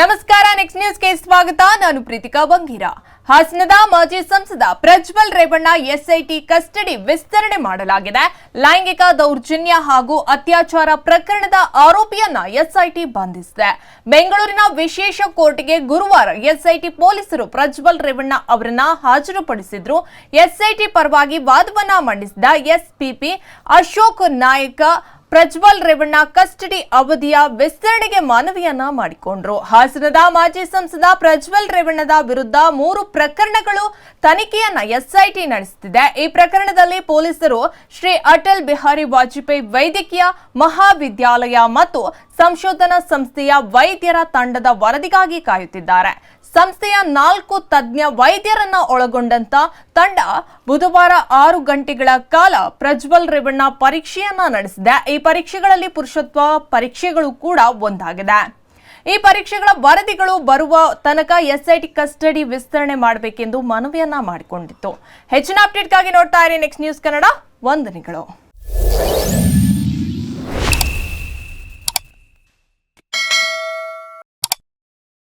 ನಮಸ್ಕಾರ ನೆಕ್ಸ್ಟ್ ನ್ಯೂಸ್ಗೆ ಸ್ವಾಗತ. ನಾನು ಪ್ರೀತಿಕಾ ಬಂಗೀರ. ಹಾಸನದ ಮಾಜಿ ಸಂಸದ ಪ್ರಜ್ವಲ್ ರೇವಣ್ಣ ಎಸ್ಐಟಿ ಕಸ್ಟಡಿ ವಿಸ್ತರಣೆ ಮಾಡಲಾಗಿದೆ. ಲೈಂಗಿಕ ದೌರ್ಜನ್ಯ ಹಾಗೂ ಅತ್ಯಾಚಾರ ಪ್ರಕರಣದ ಆರೋಪಿಯನ್ನ ಎಸ್ಐಟಿ ಬಂಧಿಸಿದೆ. ಬೆಂಗಳೂರಿನ ವಿಶೇಷ ಕೋರ್ಟ್ಗೆ ಗುರುವಾರ ಎಸ್ಐಟಿ ಪೊಲೀಸರು ಪ್ರಜ್ವಲ್ ರೇವಣ್ಣ ಅವರನ್ನ ಹಾಜರುಪಡಿಸಿದ್ರು. ಎಸ್ಐಟಿ ಪರವಾಗಿ ವಾದವನ್ನ ಮಂಡಿಸಿದ ಎಸ್ಪಿಪಿ ಅಶೋಕ್ ನಾಯಕ ಪ್ರಜ್ವಲ್ ರೇವಣ್ಣ ಕಸ್ಟಡಿ ಅವಧಿಯ ವಿಸ್ತರಣೆಗೆ ಮನವಿಯನ್ನ ಮಾಡಿಕೊಂಡ್ರು. ಹಾಸನದ ಮಾಜಿ ಸಂಸದ ಪ್ರಜ್ವಲ್ ರೇವಣ್ಣದ ವಿರುದ್ಧ ಮೂರು ಪ್ರಕರಣಗಳು ತನಿಖೆಯನ್ನ ಎಸ್ಐಟಿ ನಡೆಸುತ್ತಿದೆ ಈ ಪ್ರಕರಣದಲ್ಲಿ ಪೊಲೀಸರು ಶ್ರೀ ಅಟಲ್ ಬಿಹಾರಿ ವಾಜಪೇಯಿ ವೈದ್ಯಕೀಯ ಮಹಾವಿದ್ಯಾಲಯ ಮತ್ತು ಸಂಶೋಧನಾ ಸಂಸ್ಥೆಯ ವೈದ್ಯರ ತಂಡದ ವರದಿಗಾಗಿ ಕಾಯುತ್ತಿದ್ದಾರೆ. ಸಂಸ್ಥೆಯ ನಾಲ್ಕು ತಜ್ಞ ವೈದ್ಯರನ್ನ ಒಳಗೊಂಡಂತ ತಂಡ ಬುಧವಾರ ಆರು ಗಂಟೆಗಳ ಕಾಲ ಪ್ರಜ್ವಲ್ ರೇವಣ್ಣ ಪರೀಕ್ಷೆಯನ್ನ ನಡೆಸಿದೆ. ಈ ಪರೀಕ್ಷೆಗಳಲ್ಲಿ ಪುರುಷತ್ವ ಪರೀಕ್ಷೆಗಳು ಕೂಡ ಒಂದಾಗಿದೆ. ಈ ಪರೀಕ್ಷೆಗಳ ವರದಿಗಳು ಬರುವ ತನಕ ಎಸ್ಐಟಿ ಕಸ್ಟಡಿ ವಿಸ್ತರಣೆ ಮಾಡಬೇಕೆಂದು ಮನವಿಯನ್ನ ಮಾಡಿಕೊಂಡಿತ್ತು. ಹೆಚ್ಚಿನ ಅಪ್ಡೇಟ್ಗಾಗಿ ನೋಡ್ತಾ ಇರಿ ನೆಕ್ಸ್ಟ್ ನ್ಯೂಸ್ ಕನ್ನಡ. ವಂದನೆಗಳು.